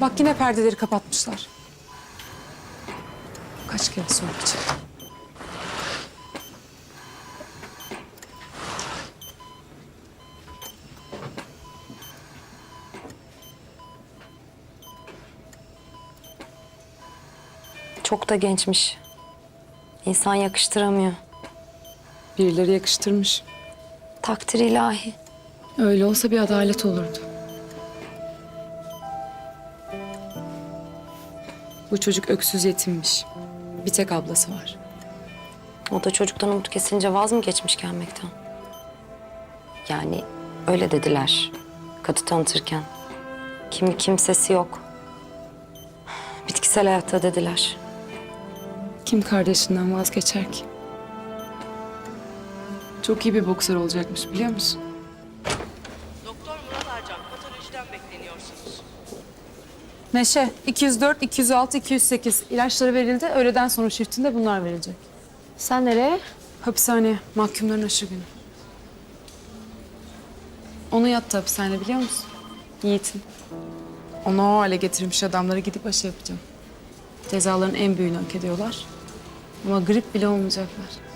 Bak yine perdeleri kapatmışlar. Kaç kere söyleyeceğim. Çok da gençmiş. İnsan yakıştıramıyor. Birileri yakıştırmış. Takdir ilahi. Öyle olsa bir adalet olurdu. Bu çocuk öksüz yetimmiş. Bir tek ablası var. O da çocuktan umut kesilince vaz mı geçmiş gelmekten? Yani öyle dediler. Katı tanıtırken. Kimi kimsesi yok. Bitkisel hayatta dediler. Kim kardeşinden vazgeçer ki? Çok iyi bir boksör olacakmış biliyor musun? Neşe 204, 206, 208 ilaçları verildi. Öğleden sonra shiftinde bunlar verilecek. Sen nereye? Hapishaneye, mahkumların aşı günü. Onu yattı hapishane biliyor musun? Yiğit'in. Onu o hale getirmiş adamlara gidip aşı yapacağım. Cezaların en büyüğünü hak ediyorlar. Ama grip bile olmayacaklar.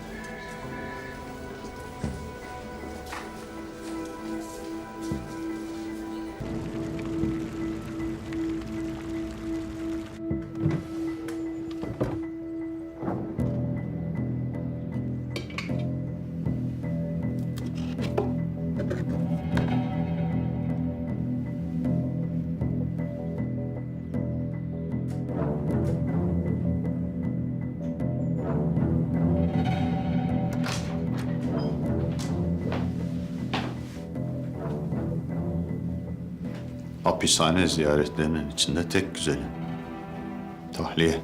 Hapishane ziyaretlerinin içinde tek güzeli. Tahliye.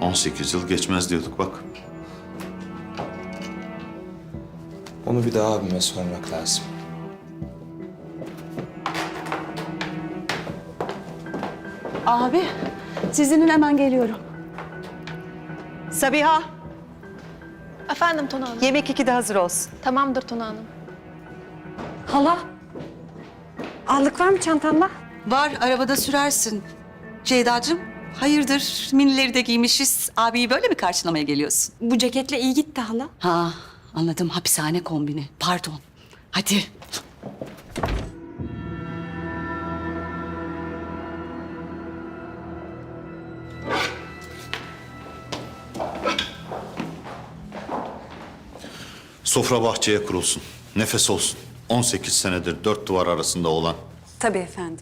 On sekiz yıl geçmez diyorduk bak. Onu bir daha abime sormak lazım. Abi, sizinin hemen geliyorum. Sabiha, Efendim Tuna Hanım. yemek ikide hazır olsun. Tamamdır Tuna Hanım. Hala. Allık var mı çantanda? Var, arabada sürersin. Ceyda'cığım, hayırdır? Minileri de giymişiz. Abiyi böyle mi karşılamaya geliyorsun? Bu ceketle iyi gitti hala. Ha, anladım. Hapishane kombini. Pardon. Hadi. Sofra bahçeye kurulsun. Nefes olsun. 18 senedir dört duvar arasında olan. Tabii efendim.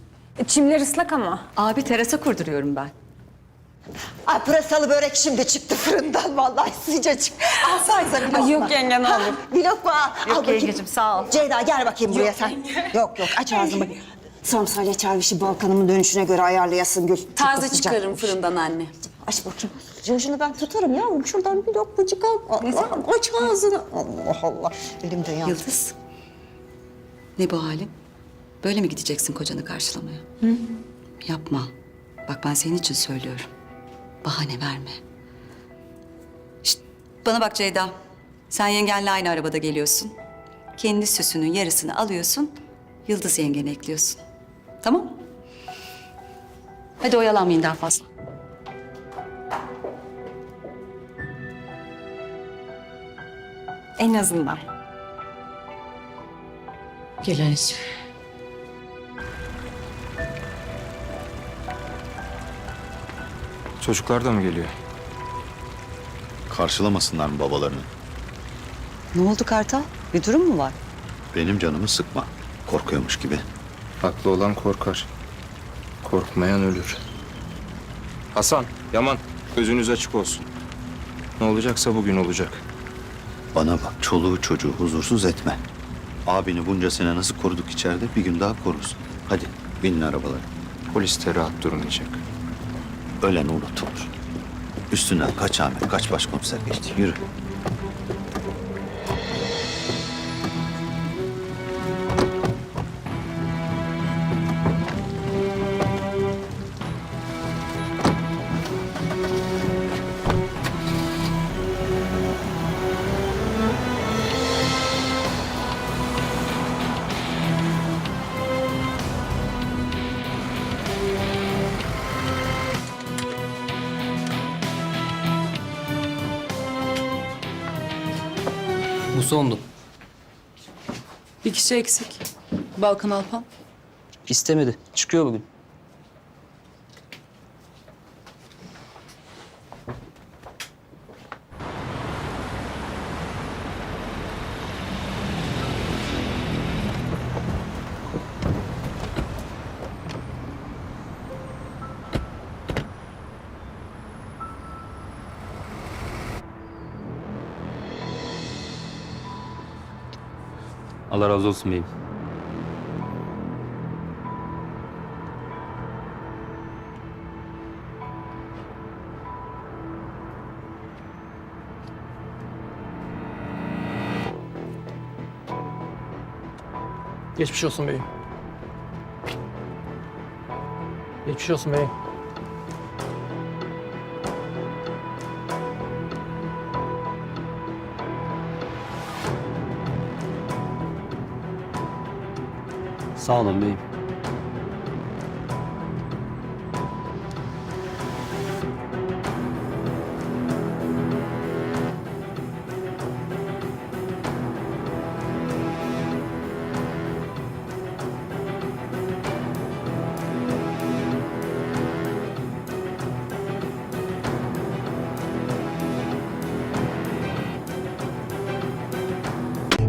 Çimler ıslak ama. Abi terasa kurduruyorum ben. Ay pırasalı börek şimdi çıktı fırından vallahi sıcacık. Alsanıza bir lokma. Ay yok yenge, ne olur. Bir lokma. Al Yok bakayım. yengecim, sağ ol. Ceyda gel bakayım buraya sen. Yok yok aç ağzını. Samsayla çarvişi Balkan'ımın dönüşüne göre ayarlayasın Gül. Taze sıcak. çıkarırım fırından anne. Aç bakayım. Şunu ben tutarım yavrum. Şuradan bir lokmacık al. Allah, aç ağzını. Allah Allah. Elimde yandı. Yıldız. Ne bu halin? Böyle mi gideceksin kocanı karşılamaya? Yapma. Bak ben senin için söylüyorum. Bahane verme. Şişt, bana bak Ceyda. Sen yengenle aynı arabada geliyorsun. Kendi süsünün yarısını alıyorsun. Yıldız yengene ekliyorsun. Tamam? Hadi oyalanmayın daha fazla. En azından. Gel anneciğim. Çocuklar da mı geliyor? Karşılamasınlar mı babalarını? Ne oldu Kartal? Bir durum mu var? Benim canımı sıkma. Korkuyormuş gibi. Haklı olan korkar. Korkmayan ölür. Hasan, Yaman gözünüz açık olsun. Ne olacaksa bugün olacak. Bana bak çoluğu çocuğu huzursuz etme. Abini bunca sene nasıl koruduk içeride bir gün daha korursun. Hadi binin arabalara. Polis de rahat durmayacak. Ölen unutulur. Üstünden kaç Ahmet kaç başkomiser geçti. Yürü. Bu sondu. Bir kişi eksik. Balkan Alpan. İstemedi. Çıkıyor bugün. Allah razı olsun beyim. Geçmiş olsun beyim. Geçmiş olsun beyim. Sağ olun beyim.